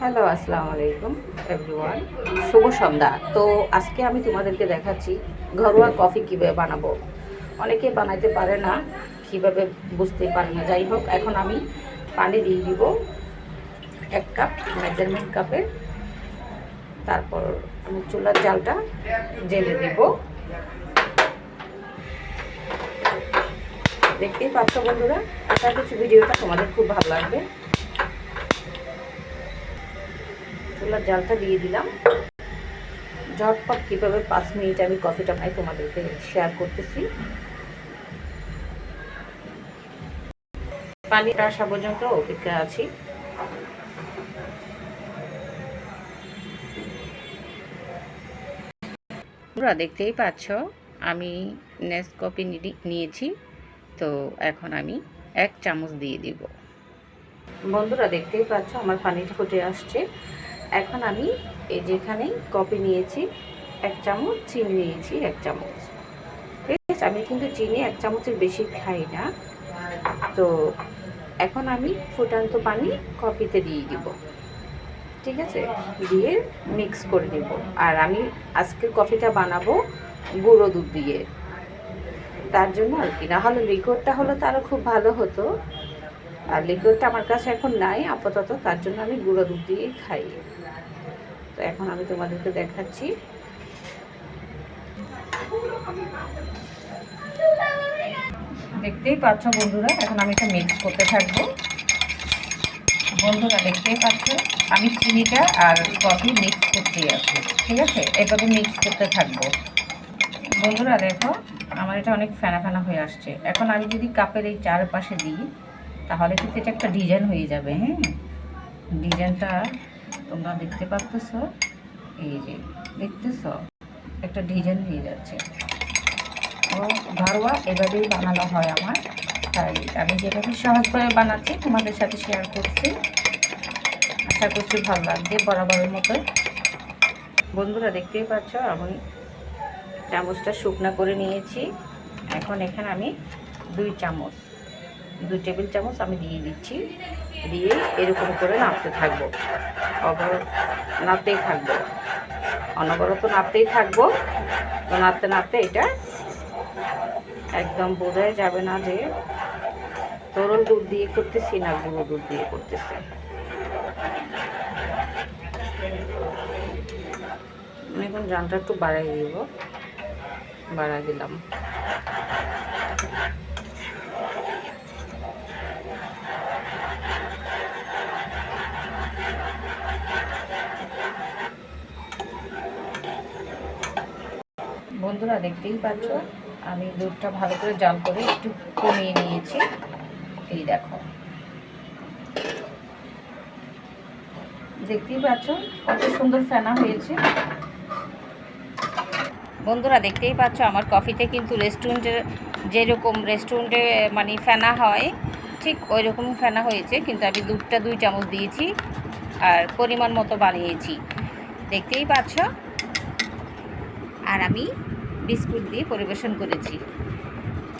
Hello, আসসালামু আলাইকুম everyone শুভ সন্ধ্যা। তো আজকে আমি তোমাদেরকে দেখাচ্ছি ঘরোয়া কফি কীভাবে বানাবো। অনেকে বানাইতে পারে না, কীভাবে বুঝতে পারে না। যাই হোক, এখন আমি পানি দিয়ে দিব এক কাপ মেজারমেন্ট কাপের তারপর আমি চুলার জালটা জেলে দিব। দেখতেই পাচ্ছ বন্ধুরা, আশা করছি ভিডিওটা তোমাদের খুব ভালো লাগবে। চুলার জালটা দিয়ে দিলাম। ঝটপট কীভাবে পাঁচ মিনিট আমি কফিটা পাই তোমাদেরকে শেয়ার করতেছি। পানিটা আসা পর্যন্ত অপেক্ষা আছি। তোমরা দেখতেই পাচ্ছ, আমি নেস কপি নিয়েছি। তো এখন আমি এক চামচ দিয়ে দিব। বন্ধুরা দেখতেই পাচ্ছ, আমার পানিটা ফুটে আসছে। এখন আমি এই যেখানে কপি নিয়েছি, এক চামচ চিনি নিয়েছি, এক চামচ। ঠিক আছে? আমি কিন্তু চিনি এক চামচের বেশি খাই না। তো এখন আমি ফুটান্ত পানি কপিতে দিয়ে দিব। ঠিক আছে? দিয়ে মিক্স করে দেব আর আমি আজকের কফিটা বানাবো গুঁড়ো দুধ দিয়ে। তার জন্য আর কি। না হলে লিকুইডটা হলে তো আরও খুব ভালো হতো। আর লিকুইডটা আমার কাছে এখন নাই, আপাতত। তার জন্য আমি গুঁড়ো দুধ দিয়েই খাই। তো এখন আমি তোমাদেরকে দেখাচ্ছি। দেখতেই পাচ্ছ বন্ধুরা, এখন আমি এটা মিক্স করতে থাকব। বন্ধুরা দেখতেই পাচ্ছ, আমি চিনিটা আর কফি মিক্স করতেই আছি, ঠিক আছে? এভাবে মিক্স করতে থাকব। বন্ধুরা দেখো, আমার এটা অনেক ফেনা ফেনা হয়ে আসছে। এখন আমি যদি কাপের এই চারপাশে দিই, তাহলে কিন্তু এটা একটা ডিজাইন হয়ে যাবে হ্যাঁ? ডিজাইনটা তোমরা দেখতে পাচ্ছ, এই যে দেখতেছ, একটা ডিজাইন হয়ে যাচ্ছে। ও ঘরোয়া এভাবেই বানানো হয় আমার, তাই আমি যেভাবে সহজ করে বানাচ্ছি, তোমাদের সাথে শেয়ার করছি। আশা করছি ভালো লাগবে বরাবরের মতো বন্ধুরা দেখতেই পাচ্ছ, আমি চামচটা শুকনা করে নিয়েছি। এখন এখানে আমি দুই চামচ দুই টেবিল চামচ আমি দিয়ে দিচ্ছি। দিয়ে এরকম করে নাড়তে থাকব। অবর, নাড়তেই থাকব। অনবরত নাড়তেই থাকব। তো নাড়তে নাড়তে এটা একদম বোঝাই যাবে না যে তরল দুধ দিয়ে করতেছি না গুঁড়ো দুধ দিয়ে করতেছি। এখন জানটা একটু বাড়াই দিব। বাড়াই দিলাম। বন্ধুরা দেখতেই পাচ্ছ, আমি দুধটা ভালো করে জাল করে একটু কমিয়ে নিয়েছি। এই দেখো। দেখতেই পাচ্ছ, কত সুন্দর ফেনা হয়েছে। বন্ধুরা দেখতেই পাচ্ছ, আমার কফিতে কিন্তু রেস্টুরেন্টের যেরকম রেস্টুরেন্টে মানে ফেনা হয়, ঠিক ওই রকম ফেনা হয়েছে, কিন্তু আমি দুধটা দুই চামচ দিয়েছি আর পরিমাণ মতো বানিয়েছি। দেখতেই পাচ্ছ? আর আমি বিস্কুট দিয়ে পরিবেশন করেছি।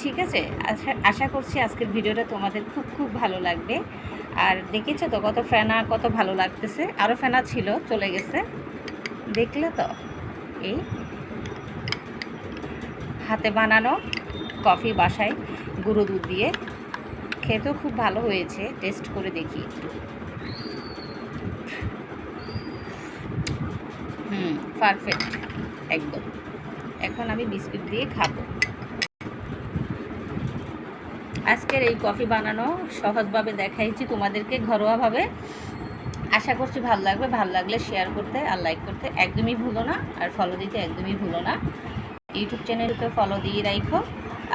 ঠিক আছে? আশা আশা করছি আজকের ভিডিওটা তোমাদের খুব খুব ভালো লাগবে। আর দেখেছ তো কত ফেনা, কত ভালো লাগতেছে? আরও ফেনা ছিল, চলে গেছে। দেখলে তো? এই হাতে বানানো কফি বাসায় গুঁড়ো দুধ দিয়ে খেতেও খুব ভালো হয়েছে। টেস্ট করে দেখি। হুম পারফেক্ট একদম। এখন আমি বিস্কুট দিয়ে খাব। আজকের এই কফি বানানো সহজভাবে দেখাইছি তোমাদেরকে ঘরোয়াভাবে। আশা করছি ভালো লাগবে, ভালো লাগলে শেয়ার করতে আর লাইক করতে একদমই ভুলো না আর ফলো দিতে একদমই ভুলো না। ইউটিউব চ্যানেলকে ফলো দিয়ে রাখো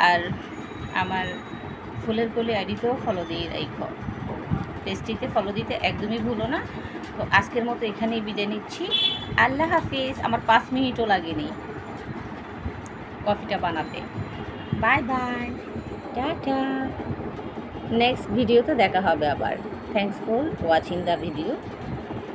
আর আমার ফুলের কলি আইডিতেও ফলো দিয়ে রাখো পেজটিতে ফলো দিতে একদমই ভুলো না। তো আজকের মতো এখানেই বিদায় নিচ্ছি। আল্লাহ হাফিজ, আমার পাঁচ মিনিটও লাগেনি। কফিটা বানাতে। Bye bye. টাটা। নেক্সট ভিডিওতে দেখা হবে আবার। Thanks for watching the video